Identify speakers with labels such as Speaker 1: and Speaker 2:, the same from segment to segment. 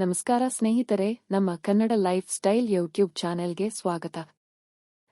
Speaker 1: ನಮಸ್ಕಾರ ಸ್ನೇಹಿತರೆ, ನಮ್ಮ ಕನ್ನಡ ಲೈಫ್ ಸ್ಟೈಲ್ ಯೂಟ್ಯೂಬ್ ಚಾನೆಲ್ಗೆ ಸ್ವಾಗತ.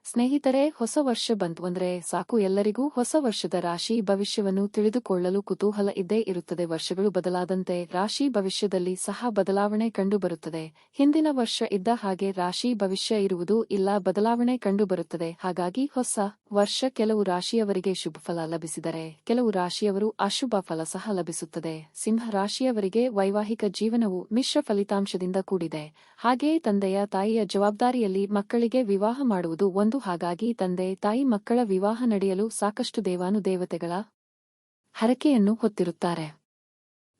Speaker 1: ಸ್ನೇಹಿತರೆ, ಹೊಸ ವರ್ಷ ಬಂತು ಅಂದ್ರೆ ಸಾಕು ಎಲ್ಲರಿಗೂ ಹೊಸ ವರ್ಷದ ರಾಶಿ ಭವಿಷ್ಯವನ್ನು ತಿಳಿದುಕೊಳ್ಳಲು ಕುತೂಹಲ ಇದ್ದೇ ಇರುತ್ತದೆ. ವರ್ಷಗಳು ಬದಲಾದಂತೆ ರಾಶಿ ಭವಿಷ್ಯದಲ್ಲಿ ಸಹ ಬದಲಾವಣೆ ಕಂಡುಬರುತ್ತದೆ. ಹಿಂದಿನ ವರ್ಷ ಇದ್ದ ಹಾಗೆ ರಾಶಿ ಭವಿಷ್ಯ ಇರುವುದು ಇಲ್ಲ, ಬದಲಾವಣೆ ಕಂಡುಬರುತ್ತದೆ. ಹಾಗಾಗಿ ಹೊಸ ವರ್ಷ ಕೆಲವು ರಾಶಿಯವರಿಗೆ ಶುಭ ಫಲ ಲಭಿಸಿದರೆ, ಕೆಲವು ರಾಶಿಯವರು ಅಶುಭ ಫಲ ಸಹ ಲಭಿಸುತ್ತದೆ. ಸಿಂಹ ರಾಶಿಯವರಿಗೆ ವೈವಾಹಿಕ ಜೀವನವು ಮಿಶ್ರ ಫಲಿತಾಂಶದಿಂದ ಕೂಡಿದೆ. ಹಾಗೆಯೇ ತಂದೆಯ ತಾಯಿಯ ಜವಾಬ್ದಾರಿಯಲ್ಲಿ ಮಕ್ಕಳಿಗೆ ವಿವಾಹ ಮಾಡುವುದು ಒಂದು. ಹಾಗಾಗಿ ತಂದೆ ತಾಯಿ ಮಕ್ಕಳ ವಿವಾಹ ನಡೆಯಲು ಸಾಕಷ್ಟು ದೇವಾನುದೇವತೆಗಳ ಹರಕೆಯನ್ನು ಹೊತ್ತಿರುತ್ತಾರೆ.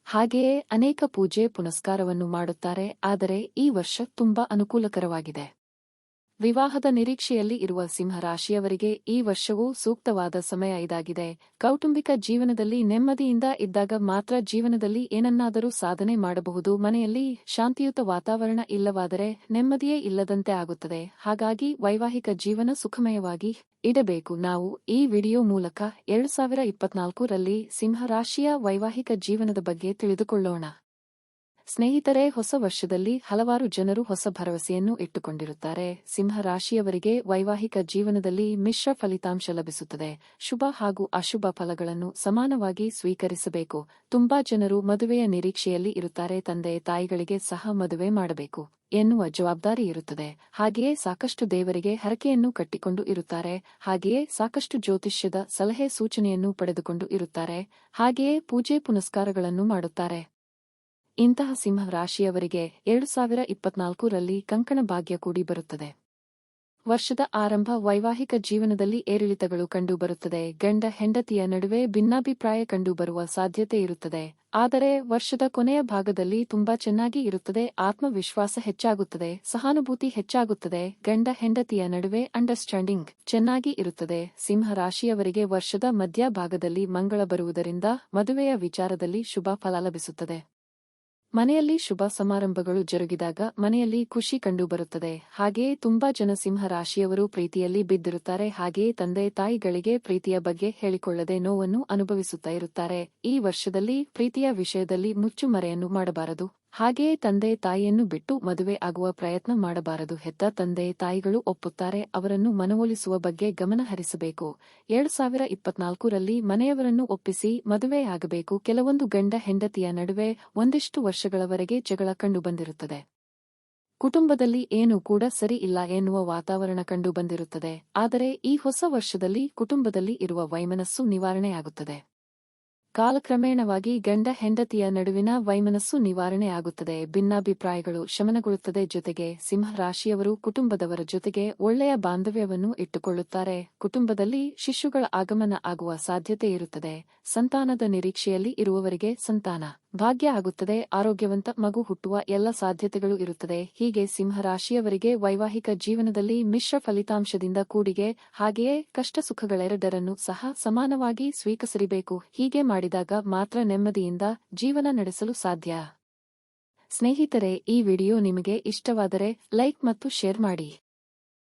Speaker 1: ಹಾಗೆಯೇ ಅನೇಕ ಪೂಜೆ ಪುನಸ್ಕಾರವನ್ನು ಮಾಡುತ್ತಾರೆ. ಆದರೆ ಈ ವರ್ಷ ತುಂಬಾ ಅನುಕೂಲಕರವಾಗಿದೆ. ವಿವಾಹದ ನಿರೀಕ್ಷೆಯಲ್ಲಿ ಇರುವ ಸಿಂಹರಾಶಿಯವರಿಗೆ ಈ ವರ್ಷವೂ ಸೂಕ್ತವಾದ ಸಮಯ ಇದಾಗಿದೆ. ಕೌಟುಂಬಿಕ ಜೀವನದಲ್ಲಿ ನೆಮ್ಮದಿಯಿಂದ ಇದ್ದಾಗ ಮಾತ್ರ ಜೀವನದಲ್ಲಿ ಏನನ್ನಾದರೂ ಸಾಧನೆ ಮಾಡಬಹುದು. ಮನೆಯಲ್ಲಿ ಶಾಂತಿಯುತ ವಾತಾವರಣ ಇಲ್ಲವಾದರೆ ನೆಮ್ಮದಿಯೇ ಇಲ್ಲದಂತೆ ಆಗುತ್ತದೆ. ಹಾಗಾಗಿ ವೈವಾಹಿಕ ಜೀವನ ಸುಖಮಯವಾಗಿ ಇಡಬೇಕು. ನಾವು ಈ ವಿಡಿಯೋ ಮೂಲಕ ಎರಡು ಸಾವಿರ ಇಪ್ಪತ್ನಾಲ್ಕರಲ್ಲಿ ಸಿಂಹರಾಶಿಯ ವೈವಾಹಿಕ ಜೀವನದ ಬಗ್ಗೆ ತಿಳಿದುಕೊಳ್ಳೋಣ. ಸ್ನೇಹಿತರೆ, ಹೊಸ ವರ್ಷದಲ್ಲಿ ಹಲವಾರು ಜನರು ಹೊಸ ಭರವಸೆಯನ್ನು ಇಟ್ಟುಕೊಂಡಿರುತ್ತಾರೆ. ಸಿಂಹ ರಾಶಿಯವರಿಗೆ ವೈವಾಹಿಕ ಜೀವನದಲ್ಲಿ ಮಿಶ್ರ ಫಲಿತಾಂಶ ಲಭಿಸುತ್ತದೆ. ಶುಭ ಹಾಗೂ ಅಶುಭ ಫಲಗಳನ್ನು ಸಮಾನವಾಗಿ ಸ್ವೀಕರಿಸಬೇಕು. ತುಂಬಾ ಜನರು ಮದುವೆಯ ನಿರೀಕ್ಷೆಯಲ್ಲಿ ಇರುತ್ತಾರೆ. ತಂದೆ, ತಾಯಿಗಳಿಗೆ ಸಹ ಮದುವೆ ಮಾಡಬೇಕು ಎನ್ನುವ ಜವಾಬ್ದಾರಿ ಇರುತ್ತದೆ. ಹಾಗೆಯೇ ಸಾಕಷ್ಟು ದೇವರಿಗೆ ಹರಕೆಯನ್ನು ಕಟ್ಟಿಕೊಂಡು ಇರುತ್ತಾರೆ. ಹಾಗೆಯೇ ಸಾಕಷ್ಟು ಜ್ಯೋತಿಷ್ಯದ ಸಲಹೆ ಸೂಚನೆಯನ್ನು ಪಡೆದುಕೊಂಡು ಇರುತ್ತಾರೆ. ಹಾಗೆಯೇ ಪೂಜೆ ಪುನಸ್ಕಾರಗಳನ್ನು ಮಾಡುತ್ತಾರೆ. ಇಂತಹ ಸಿಂಹ ರಾಶಿಯವರಿಗೆ ಎರಡು ಸಾವಿರ ಇಪ್ಪತ್ನಾಲ್ಕರಲ್ಲಿ ಕಂಕಣ ಭಾಗ್ಯ ಕೂಡಿ ಬರುತ್ತದೆ. ವರ್ಷದ ಆರಂಭ ವೈವಾಹಿಕ ಜೀವನದಲ್ಲಿ ಏರಿಳಿತಗಳು ಕಂಡುಬರುತ್ತದೆ ಗಂಡ ಹೆಂಡತಿಯ ನಡುವೆ ಭಿನ್ನಾಭಿಪ್ರಾಯ ಕಂಡುಬರುವ ಸಾಧ್ಯತೆ ಇರುತ್ತದೆ. ಆದರೆ ವರ್ಷದ ಕೊನೆಯ ಭಾಗದಲ್ಲಿ ತುಂಬಾ ಚೆನ್ನಾಗಿ ಇರುತ್ತದೆ. ಆತ್ಮವಿಶ್ವಾಸ ಹೆಚ್ಚಾಗುತ್ತದೆ. ಸಹಾನುಭೂತಿ ಹೆಚ್ಚಾಗುತ್ತದೆ. ಗಂಡ ಹೆಂಡತಿಯ ನಡುವೆ ಅಂಡರ್ಸ್ಟ್ಯಾಂಡಿಂಗ್ ಚೆನ್ನಾಗಿ ಇರುತ್ತದೆ. ಸಿಂಹ ರಾಶಿಯವರಿಗೆ ವರ್ಷದ ಮಧ್ಯಭಾಗದಲ್ಲಿ ಮಂಗಳ ಬರುವುದರಿಂದ ಮದುವೆಯ ವಿಚಾರದಲ್ಲಿ ಶುಭ ಫಲ ಲಭಿಸುತ್ತದೆ. ಮನೆಯಲ್ಲಿ ಶುಭ ಸಮಾರಂಭಗಳು ಜರುಗಿದಾಗ ಮನೆಯಲ್ಲಿ ಖುಷಿ ಕಂಡುಬರುತ್ತದೆ. ಹಾಗೆಯೇ ತುಂಬಾ ಜನ ಸಿಂಹ ರಾಶಿಯವರು ಪ್ರೀತಿಯಲ್ಲಿ ಬಿದ್ದಿರುತ್ತಾರೆ. ಹಾಗೆಯೇ ತಂದೆ ತಾಯಿಗಳಿಗೆ ಪ್ರೀತಿಯ ಬಗ್ಗೆ ಹೇಳಿಕೊಳ್ಳದೆ ನೋವನ್ನು ಅನುಭವಿಸುತ್ತಾ ಇರುತ್ತಾರೆ. ಈ ವರ್ಷದಲ್ಲಿ ಪ್ರೀತಿಯ ವಿಷಯದಲ್ಲಿ ಮುಚ್ಚುಮರೆಯನ್ನು ಮಾಡಬಾರದು. ಹಾಗೆಯೇ ತಂದೆ ತಾಯಿಯನ್ನು ಬಿಟ್ಟು ಮದುವೆ ಆಗುವ ಪ್ರಯತ್ನ ಮಾಡಬಾರದು. ಹೆತ್ತ ತಂದೆ ತಾಯಿಗಳು ಒಪ್ಪುತ್ತಾರೆ. ಅವರನ್ನು ಮನವೊಲಿಸುವ ಬಗ್ಗೆ ಗಮನ ಹರಿಸಬೇಕು. ಎರಡು ಸಾವಿರ ಇಪ್ಪತ್ನಾಲ್ಕರಲ್ಲಿ ಮನೆಯವರನ್ನು ಒಪ್ಪಿಸಿ ಮದುವೆಯಾಗಬೇಕು ಕೆಲವೊಂದು ಗಂಡ ಹೆಂಡತಿಯ ನಡುವೆ ಒಂದಿಷ್ಟು ವರ್ಷಗಳವರೆಗೆ ಜಗಳ ಕಂಡುಬಂದಿರುತ್ತದೆ ಕುಟುಂಬದಲ್ಲಿ ಏನೂ ಕೂಡ ಸರಿ ಇಲ್ಲ ಎನ್ನುವ ವಾತಾವರಣ ಕಂಡುಬಂದಿರುತ್ತದೆ ಆದರೆ ಈ ಹೊಸ ವರ್ಷದಲ್ಲಿ ಕುಟುಂಬದಲ್ಲಿ ಇರುವ ವೈಮನಸ್ಸು ನಿವಾರಣೆಯಾಗುತ್ತದೆ. ಕಾಲಕ್ರಮೇಣವಾಗಿ ಗಂಡ ಹೆಂಡತಿಯ ನಡುವಿನ ವೈಮನಸ್ಸು ನಿವಾರಣೆಯಾಗುತ್ತದೆ. ಭಿನ್ನಾಭಿಪ್ರಾಯಗಳು ಶಮನಗೊಳ್ಳುತ್ತದೆ. ಜೊತೆಗೆ ಸಿಂಹ ರಾಶಿಯವರು ಕುಟುಂಬದವರ ಜೊತೆಗೆ ಒಳ್ಳೆಯ ಬಾಂಧವ್ಯವನ್ನು ಇಟ್ಟುಕೊಳ್ಳುತ್ತಾರೆ. ಕುಟುಂಬದಲ್ಲಿ ಶಿಶುಗಳ ಆಗಮನ ಆಗುವ ಸಾಧ್ಯತೆ ಇರುತ್ತದೆ. ಸಂತಾನದ ನಿರೀಕ್ಷೆಯಲ್ಲಿ ಇರುವವರಿಗೆ ಸಂತಾನ. ಭಾಗ್ಯ ಆಗುತ್ತದೆ, ಆರೋಗ್ಯವಂತ ಮಗು ಹುಟ್ಟುವ ಎಲ್ಲ ಸಾಧ್ಯತೆಗಳು ಇರುತ್ತದೆ. ಹೀಗೆ ಸಿಂಹರಾಶಿಯವರಿಗೆ ವೈವಾಹಿಕ ಜೀವನದಲ್ಲಿ ಮಿಶ್ರ ಫಲಿತಾಂಶದಿಂದ ಕೂಡಿಗೆ, ಹಾಗೆಯೇ ಕಷ್ಟ ಸುಖಗಳೆರಡರನ್ನು ಸಹ ಸಮಾನವಾಗಿ ಸ್ವೀಕರಿಸಬೇಕು. ಹೀಗೆ ಮಾಡಿದಾಗ ಮಾತ್ರ ನೆಮ್ಮದಿಯಿಂದ ಜೀವನ ನಡೆಸಲು ಸಾಧ್ಯ. ಸ್ನೇಹಿತರೆ, ಈ ವಿಡಿಯೋ ನಿಮಗೆ ಇಷ್ಟವಾದರೆ ಲೈಕ್ ಮತ್ತು ಶೇರ್ ಮಾಡಿ.